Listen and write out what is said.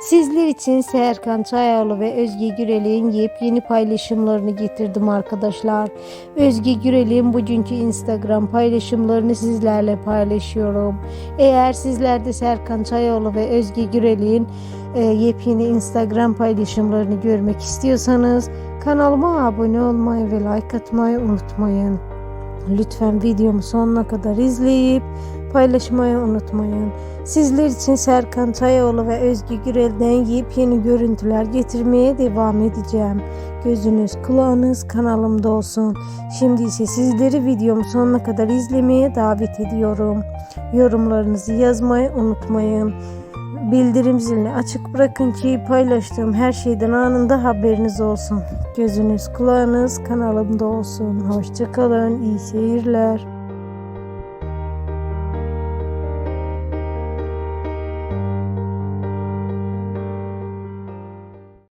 Sizler için Serkan Çayoğlu ve Özge Gürel'in yepyeni paylaşımlarını getirdim arkadaşlar. Özge Gürel'in bugünkü Instagram paylaşımlarını sizlerle paylaşıyorum. Eğer sizler de Serkan Çayoğlu ve Özge Gürel'in e, yepyeni Instagram paylaşımlarını görmek istiyorsanız kanalıma abone olmayı ve like atmayı unutmayın. Lütfen videomu sonuna kadar izleyip paylaşmayı unutmayın. Sizler için Serkan Çayoğlu ve Özgü Gürel'den yepyeni görüntüler getirmeye devam edeceğim. Gözünüz kulağınız kanalımda olsun. Şimdi ise sizleri videomu sonuna kadar izlemeye davet ediyorum. Yorumlarınızı yazmayı unutmayın. Bildirim zilini açık bırakın ki paylaştığım her şeyden anında haberiniz olsun. Gözünüz kulağınız kanalımda olsun. Hoşçakalın, iyi seyirler.